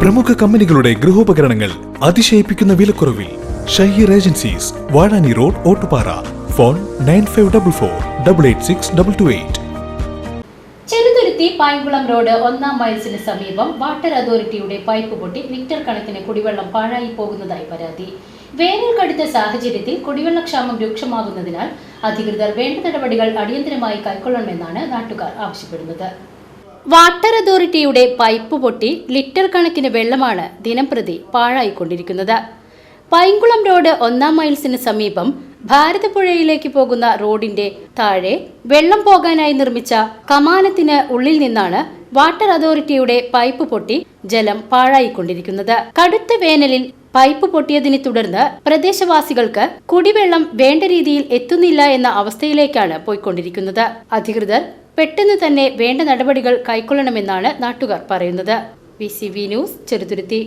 പ്രമുഖ കമ്പനികളുടെ ഗൃഹോപകരണങ്ങൾ അതിശയിപ്പിക്കുന്ന വിലക്കുറവിൽ Shaheer agencies Vazhani road Ottupara. Phone nine five double four double eight six double two eight. Cheruthuruthy Payamkulam road ഒന്നാം മൈൽസിന് സമീപം വാട്ടർ അതോറിറ്റിയുടെ പൈപ്പ് പൊട്ടി ലിറ്റർ കണക്കിന് കുടിവെള്ളം പാഴായി പോകുന്നതായി പരാതി. വേനൽ കടുത്ത സാഹചര്യത്തിൽ കുടിവെള്ളക്ഷാമം രൂക്ഷമാകുന്നതിനാൽ അധികൃതർ വേണ്ട നടപടികൾ അടിയന്തരമായി കൈക്കൊള്ളണമെന്നാണ് നാട്ടുകാർ ആവശ്യപ്പെടുന്നത്. വാട്ടർ അതോറിറ്റിയുടെ പൈപ്പ് പൊട്ടി ലിറ്റർ കണക്കിന് വെള്ളമാണ് ദിനംപ്രതി പാഴായിക്കൊണ്ടിരിക്കുന്നത്. പൈങ്കുളം റോഡ് ഒന്നാം മൈൽസിന് സമീപം ഭാരതപ്പുഴയിലേക്ക് പോകുന്ന റോഡിന്റെ താഴെ വെള്ളം പോകാനായി നിർമ്മിച്ച കമാനത്തിന് ഉള്ളിൽ നിന്നാണ് വാട്ടർ അതോറിറ്റിയുടെ പൈപ്പ് പൊട്ടി ജലം പാഴായിക്കൊണ്ടിരിക്കുന്നത്. കടുത്ത വേനലിൽ പൈപ്പ് പൊട്ടിയതിനെ തുടർന്ന് പ്രദേശവാസികൾക്ക് കുടിവെള്ളം വേണ്ട രീതിയിൽ എത്തുന്നില്ല എന്ന അവസ്ഥയിലേക്കാണ് പോയിക്കൊണ്ടിരിക്കുന്നത്. അധികൃതർ പെട്ടെന്ന് തന്നെ വേണ്ട നടപടികൾ കൈക്കൊള്ളണമെന്നാണ് നാട്ടുകാർ പറയുന്നത്. V news Cheruthuruthy.